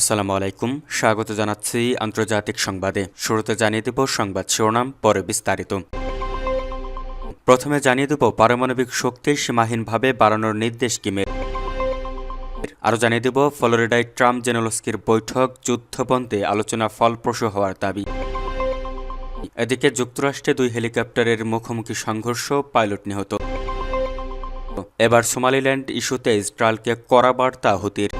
আসসালামু আলাইকুম। স্বাগত জানাচ্ছি আন্তর্জাতিক সংবাদে। শুরুতে জানিয়ে দেব সংবাদ শিরোনাম, পরে বিস্তারিত। প্রথমে জানিয়ে দেব পারমাণবিক শক্তি সীমাহীনভাবে বাড়ানোর নির্দেশ কিমের আরও জানিয়ে দেব ফ্লোরিডায় ট্রাম্প জেনোলস্কির বৈঠক যুদ্ধবন্ধে আলোচনা ফলপ্রসূ হওয়ার দাবি। এদিকে যুক্তরাষ্ট্রে দুই হেলিকপ্টারের মুখোমুখি সংঘর্ষ, পাইলট নিহত। এবার সোমালিল্যান্ড ইস্যুতে ইসরায়েলকে কড়া বার্তা, হুতির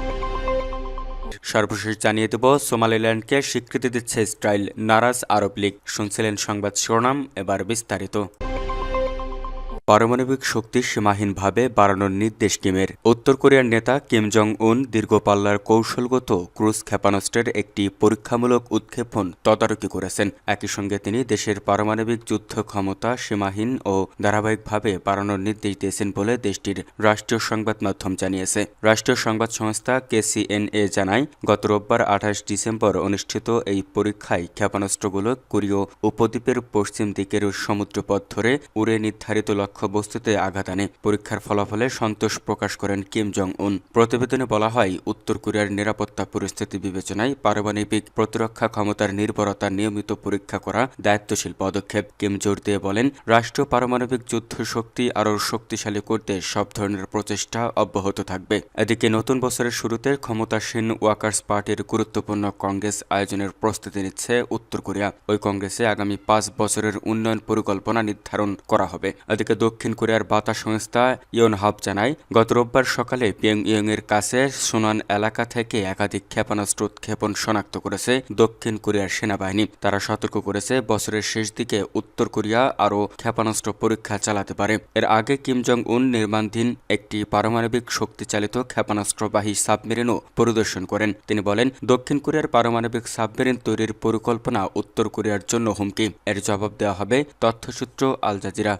সর্বশেষ জানিয়ে দেব, সোমালিল্যান্ডকে স্বীকৃতি দিচ্ছে ইসরায়েল, নারাজ আরব লীগ। শুনছিলেন সংবাদ শিরোনাম, এবার বিস্তারিত। পারমাণবিক শক্তি সীমাহীনভাবে বাড়ানোর নির্দেশ কিমের। উত্তর কোরিয়ার নেতা কিম জং উন দীর্ঘপাল্লার কৌশলগত ক্রুজ ক্ষেপণাস্ত্রের একটি পরীক্ষামূলক উৎক্ষেপণ তদারকি করেছেন। একই সঙ্গে তিনি দেশের পারমাণবিক যুদ্ধ ক্ষমতা সীমাহীন ও ধারাবাহিকভাবে বাড়ানোর নির্দেশ দিয়েছেন বলে দেশটির রাষ্ট্রীয় সংবাদ মাধ্যম জানিয়েছে। রাষ্ট্রীয় সংবাদ সংস্থা কেসিএনএ জানায়, গত রোববার আঠাশ ডিসেম্বর অনুষ্ঠিত এই পরীক্ষায় ক্ষেপণাস্ত্রগুলো কোরীয় উপদ্বীপের পশ্চিম দিকের সমুদ্রপথ ধরে উড়ে নির্ধারিত লক্ষ্য লক্ষ্যবস্তুতে আঘাত আনে। পরীক্ষার ফলাফলে সন্তোষ প্রকাশ করেন কিম জং উন প্রতিবেদনে বলা হয়, উত্তর কোরিয়ার নিরাপত্তা পরিস্থিতি বিবেচনায় পারমাণবিক প্রতিরক্ষা ক্ষমতার নির্ভরতা নিয়মিত পরীক্ষা করা দায়িত্বশীল পদক্ষেপ। কিম জোর দিয়ে বলেন রাষ্ট্রীয় পারমাণবিক যুদ্ধ শক্তি আরও শক্তিশালী করতে সব ধরনের প্রচেষ্টা অব্যাহত থাকবে। এদিকে নতুন বছরের শুরুতে ক্ষমতাসীন ওয়াকার্স পার্টির গুরুত্বপূর্ণ কংগ্রেস আয়োজনের প্রস্তুতি নিচ্ছে উত্তর কোরিয়া। ওই কংগ্রেসে আগামী পাঁচ বছরের উন্নয়ন পরিকল্পনা নির্ধারণ করা হবে। এদিকে দক্ষিণ কোরিয়ার বার্তা সংস্থা ইয়নহাব জানায়, গত রোববার সকালে পিয়ং এর কাছে সুনান এলাকা থেকে একাধিক ক্ষেপণাস্ত্র উৎক্ষেপণ শনাক্ত করেছে দক্ষিণ কোরিয়ার সেনাবাহিনী। তারা সতর্ক করেছে, বছরের শেষ দিকে উত্তর কোরিয়া আরও ক্ষেপণাস্ত্র পরীক্ষা চালাতে পারে। এর আগে কিম জং উন নির্মাণধীন একটি পারমাণবিক শক্তিচালিত ক্ষেপণাস্ত্রবাহী সাবমেরিনও পরিদর্শন করেন। তিনি বলেন, দক্ষিণ কোরিয়ার পারমাণবিক সাবমেরিন তৈরির পরিকল্পনা উত্তর কোরিয়ার জন্য হুমকি। এর জবাব দেওয়া হবে, তথ্যসূত্র আল জাজিরা।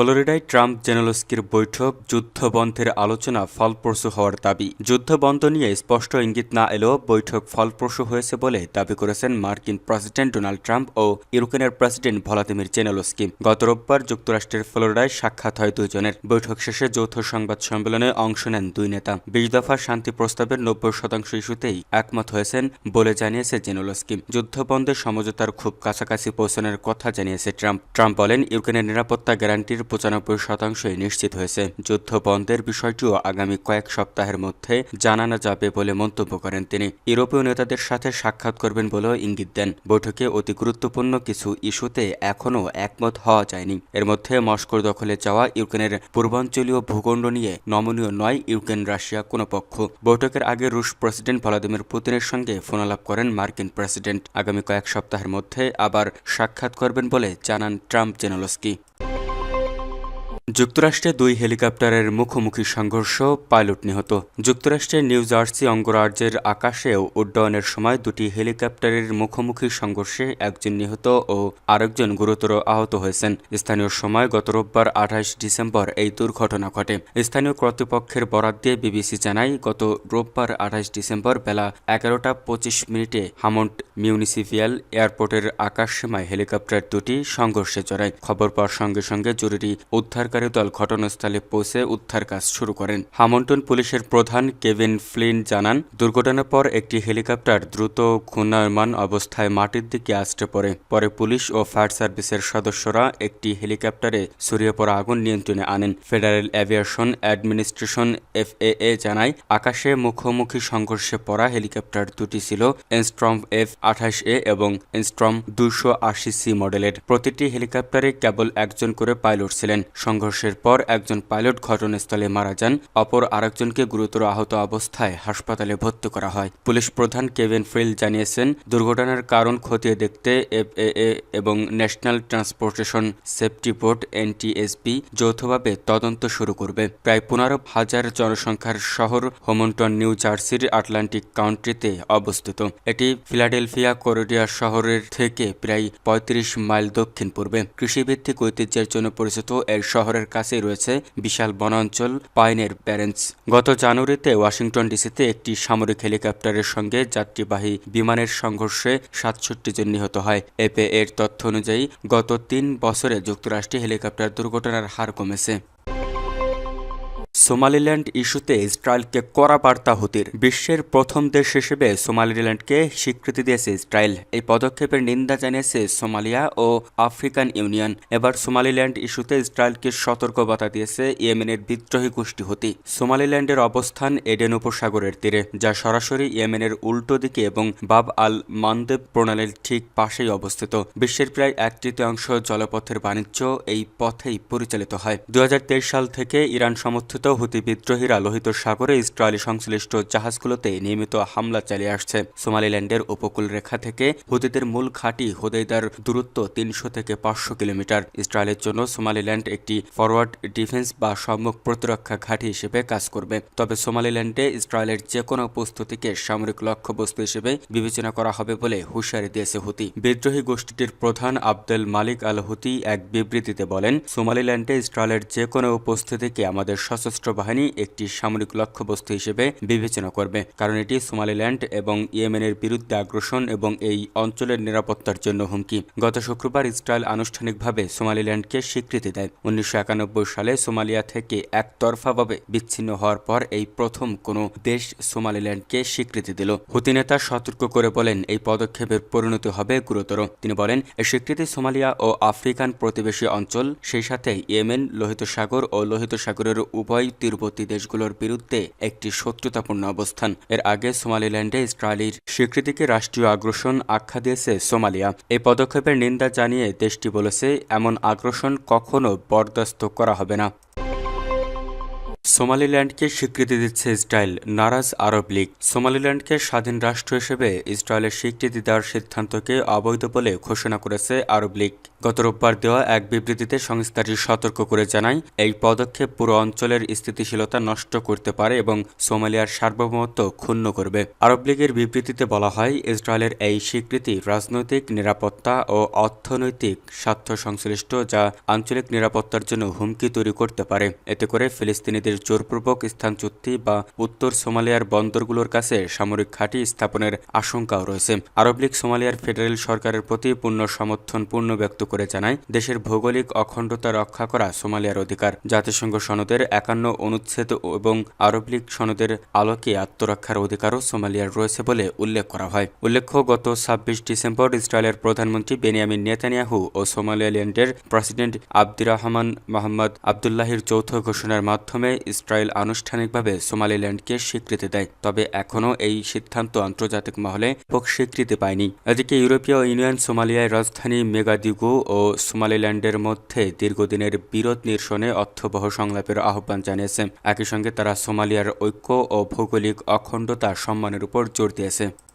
ফ্লোরিডায় ট্রাম্প জেনেলস্কির বৈঠক যুদ্ধবন্ধের আলোচনা ফলপ্রসূ হওয়ার দাবি। যুদ্ধবন্ধ নিয়ে স্পষ্ট ইঙ্গিত না এলেও বৈঠক ফলপ্রসূ হয়েছে বলে দাবি করেছেন মার্কিন প্রেসিডেন্ট ডোনাল্ড ট্রাম্প ও ইউক্রেনের প্রেসিডেন্ট ভলাদিমির জেনেলস্কি। গত রোববার যুক্তরাষ্ট্রের ফ্লোরিডায় সাক্ষাৎ হয় দুইজনের। বৈঠক শেষে যৌথ সংবাদ সম্মেলনে অংশ নেন দুই নেতা। বিশ দফা শান্তি প্রস্তাবের নব্বই শতাংশ ইস্যুতেই একমত হয়েছেন বলে জানিয়েছে জেনেলস্কি। যুদ্ধবন্ধের সমঝোতার খুব কাছাকাছি পৌঁছানোর কথা জানিয়েছে ট্রাম্প। ট্রাম্প বলেন, ইউক্রেনের নিরাপত্তা গ্যারান্টির পঁচানব্বই শতাংশই নিশ্চিত হয়েছে। যুদ্ধ বন্ধের বিষয়টিও আগামী কয়েক সপ্তাহের মধ্যে জানানো যাবে বলে মন্তব্য করেন তিনি। ইউরোপীয় নেতাদের সাথে সাক্ষাৎ করবেন বলেও ইঙ্গিত দেন। বৈঠকে অতি গুরুত্বপূর্ণ কিছু ইস্যুতে এখনও একমত হওয়া যায়নি। এর মধ্যে মস্কোর দখলে যাওয়া ইউক্রেনের পূর্বাঞ্চলীয় ভূখণ্ড নিয়ে নমনীয় নয়, ইউক্রেন, রাশিয়া কোনো পক্ষ। বৈঠকের আগে রুশ প্রেসিডেন্ট ভলাদিমির পুতিনের সঙ্গে ফোনালাপ করেন মার্কিন প্রেসিডেন্ট। আগামী কয়েক সপ্তাহের মধ্যে আবার সাক্ষাৎ করবেন বলে জানান ট্রাম্প জেনোলস্কি যুক্তরাষ্ট্রে দুই হেলিকপ্টারের মুখোমুখি সংঘর্ষ, পাইলট নিহত। যুক্তরাষ্ট্রের নিউ জার্সি অঙ্গরাজ্যের আকাশেও উড্ডয়নের সময় দুটি হেলিকপ্টারের মুখোমুখি সংঘর্ষে একজন নিহত ও আরেকজন গুরুতর আহত হয়েছেন। স্থানীয় সময় গত রোববার আঠাশ ডিসেম্বর এই দুর্ঘটনা ঘটে। স্থানীয় কর্তৃপক্ষের বরাদ দিয়ে বিবিসি জানায়, গত রোববার আঠাশ ডিসেম্বর বেলা এগারোটা পঁচিশ মিনিটে হামন্ট মিউনিসিপিয়াল এয়ারপোর্টের আকাশসীমায় হেলিকপ্টার দুটি সংঘর্ষে জড়ায়। খবর পাওয়ার সঙ্গে সঙ্গে জরুরি উদ্ধারকারী দল ঘটনাস্থলে পৌঁছে উদ্ধার কাজ শুরু করেন। হামন্টন পুলিশের প্রধান কেভিন ফ্লিন জানান, দুর্ঘটনার পর একটি হেলিকপ্টার দ্রুত ঘূর্ণায়মান অবস্থায় মাটির দিকে আসতে পড়ে পরে পুলিশ ও ফায়ার সার্ভিসের সদস্যরা একটি হেলিকপ্টারে ছড়িয়ে পড়া আগুন নিয়ন্ত্রণে আনেন। ফেডারেল অ্যাভিয়েশন অ্যাডমিনিস্ট্রেশন এফএএ জানায়, আকাশে মুখোমুখি সংঘর্ষে পড়া হেলিকপ্টার দুটি ছিল এনস্ট্রম এফ আঠাশ এ এবং এনস্ট্রম দুশো আশি সি মডেলের। প্রতিটি হেলিকপ্টারে কেবল একজন করে পাইলট ছিলেন। সংঘর্ষের পর একজন পাইলট ঘটনাস্থলে মারা যান, অপর আরেকজনকে গুরুতর আহত অবস্থায় হাসপাতালে ভর্তি করা হয়। পুলিশ প্রধান কেভিন ফ্রিল জানিয়েছেন, দুর্ঘটনার কারণ খতিয়ে দেখতে এফএএ এবং national transportation safety board NTSB যৌথভাবে তদন্ত শুরু করবে। প্রায় পনেরো হাজার জনসংখ্যার শহর হোমন্টন, নিউ জার্সির আটলান্টিক কাউন্ট্রিতে অবস্থিত। এটি ফিলাডেলফিয়া করিডিয়া শহরের থেকে প্রায় পঁয়ত্রিশ মাইল দক্ষিণ পূর্বে কৃষিভিত্তিক ঐতিহ্যের জন্য পরিচিত এর শহরের শহরের কাছেই রয়েছে বিশাল বনাঞ্চল পাইনের প্যারেন্টস। গত জানুয়ারিতে ওয়াশিংটন ডিসিতে একটি সামরিক হেলিকপ্টারের সঙ্গে যাত্রীবাহী বিমানের সংঘর্ষে সাতষট্টি জন নিহত হয়। এপে এর তথ্য অনুযায়ী, গত তিন বছরে যুক্তরাষ্ট্রে হেলিকপ্টার দুর্ঘটনার হার কমেছে। সোমালিল্যান্ড ইস্যুতে ইসরায়েলকে কড়া বার্তা হুতির। বিশ্বের প্রথম দেশ হিসেবে সোমালিল্যান্ডকে স্বীকৃতি দিয়েছে ইসরায়েল। এই পদক্ষেপের নিন্দা জানিয়েছে সোমালিয়া ও আফ্রিকান ইউনিয়ন। এবার সোমালিল্যান্ড ইস্যুতে ইসরায়েলকে সতর্কবার্তা দিয়েছে ইয়েমেনের বিদ্রোহী গোষ্ঠী হতি। সোমালিল্যান্ডের অবস্থান এডেন উপসাগরের তীরে, যা সরাসরি ইয়েমেনের উল্টো দিকে এবং বাব আল মানদেব প্রণালীর ঠিক পাশেই অবস্থিত। বিশ্বের প্রায় এক তৃতীয়াংশ জলপথের বাণিজ্য এই পথেই পরিচালিত হয়। দু হাজার তেইশ সাল থেকে ইরান সমর্থিত হুতি বিদ্রোহীরা লোহিত সাগরে ইসরায়েলি সংশ্লিষ্ট জাহাজগুলোতে নিয়মিত হামলা চালিয়ে আসছে। সোমালিল্যান্ডের উপকূল রেখা থেকে হুতিদের মূল ঘাঁটি হুদেইদার দূরত্ব তিনশো থেকে পাঁচশো কিলোমিটার। ইসরায়েলের জন্য সোমালিল্যান্ড একটি ফরওয়ার্ড ডিফেন্স বা সম্মুখ প্রতিরক্ষা ঘাঁটি হিসেবে কাজ করবে। তবে সোমালিল্যান্ডে ইসরায়েলের যে কোনো প্রস্তুতিকে সামরিক লক্ষ্যবস্তু হিসেবে বিবেচনা করা হবে বলে হুঁশিয়ারি দিয়েছে হুতি। বিদ্রোহী গোষ্ঠীটির প্রধান আব্দুল মালিক আল হুতি এক বিবৃতিতে বলেন, সোমালিল্যান্ডে ইসরায়েলের যে কোনো উপস্থিতিকে আমাদের সশস্ত্র বাহিনী একটি সামরিক লক্ষ্যবস্তু হিসেবে বিবেচনা করবে, কারণ এটি সোমালিল্যান্ড এবং ইয়েমেনের বিরুদ্ধে আগ্রাসন এবং এই অঞ্চলের নিরাপত্তার জন্য হুমকি। গত শুক্রবার ইসরায়েল আনুষ্ঠানিকভাবে সোমালিল্যান্ডকে স্বীকৃতি দেয়। উনিশশো একানব্বই সালে সোমালিয়া থেকে একতরফাভাবে বিচ্ছিন্ন হওয়ার পর এই প্রথম কোনো দেশ সোমালিল্যান্ডকে স্বীকৃতি দিল। হুতি নেতা সতর্ক করে বলেন, এই পদক্ষেপের পরিণতি হবে গুরুতর। তিনি বলেন এই স্বীকৃতি সোমালিয়া ও আফ্রিকান প্রতিবেশী অঞ্চল, সেই সাথে ইয়েমেন, লোহিত সাগর ও লোহিত সাগরের উভয় তীরবর্তী দেশগুলোর বিরুদ্ধে একটি শত্রুতাপূর্ণ অবস্থান। এর আগে সোমালিল্যান্ডে ইসরায়েলির স্বীকৃতিকে রাষ্ট্রীয় আগ্রাসন আখ্যা দিয়েছে সোমালিয়া। এই পদক্ষেপের নিন্দা জানিয়ে দেশটি বলেছে, এমন আগ্রাসন কখনো বরদাস্ত করা হবে না। সোমালিল্যান্ডকে স্বীকৃতি দিচ্ছে ইসরায়েল। নারাজ আরব লীগ। সোমালিল্যান্ডকে স্বাধীন রাষ্ট্র হিসেবে ইসরায়েলের স্বীকৃতি দেওয়ার সিদ্ধান্তকে অবৈধ বলে ঘোষণা করেছে আরব লীগ। গত রোববার দেওয়া এক বিবৃতিতে সংস্থাটি সতর্ক করে জানায়, এই পদক্ষেপ পুরো অঞ্চলের স্থিতিশীলতা নষ্ট করতে পারে এবং সোমালিয়ার সার্বভৌমত্ব ক্ষুণ্ণ করবে। আরব লীগের বিবৃতিতে বলা হয়, ইসরায়েলের এই স্বীকৃতি রাজনৈতিক নিরাপত্তা ও অর্থনৈতিক স্বার্থ সংশ্লিষ্ট যা আঞ্চলিক নিরাপত্তার জন্য হুমকি তৈরি করতে পারে। এতে করে ফিলিস্তিনিদের জোরপূর্বক স্থানচ্যুতি বা উত্তর সোমালিয়ার বন্দরগুলোর কাছে সামরিক ঘাঁটি স্থাপনের আশঙ্কাও রয়েছে। আরব লীগ সোমালিয়ার ফেডারেল সরকারের প্রতি পূর্ণ সমর্থন পূর্ণ ব্যক্ত করে জানায়, দেশের ভৌগোলিক অখণ্ডতা রক্ষা করা সোমালিয়ার অধিকার। জাতিসংঘ সনদের একান্ন অনুচ্ছেদ এবং আরব লীগ সনদের আলোকে আত্মরক্ষার অধিকারও সোমালিয়ার রয়েছে বলে উল্লেখ করা হয়। উল্লেখ্য, গত ছাব্বিশ ডিসেম্বর ইসরায়েলের প্রধানমন্ত্রী বেনিয়ামিন নেতানিয়াহু ও সোমালিয়াল্যান্ডের প্রেসিডেন্ট আব্দুর রহমান মোহাম্মদ আবদুল্লাহির যৌথ ঘোষণার মাধ্যমে ইসরায়েল আনুষ্ঠানিকভাবে সোমালিল্যান্ডকে স্বীকৃতি দেয়, তবে এখনও এই সিদ্ধান্ত আন্তর্জাতিক মহলে পক স্বীকৃতি পায়নি। এদিকে ইউরোপীয় ইউনিয়ন সোমালিয়ায় রাজধানী মেগাদিগু ও সোমালিল্যান্ডের মধ্যে দীর্ঘদিনের বিরোধ নিরসনে অর্থবহ সংলাপের আহ্বান জানিয়েছে। একই সঙ্গে তারা সোমালিয়ার ঐক্য ও ভৌগোলিক অখণ্ডতা সম্মানের উপর জোর দিয়েছে।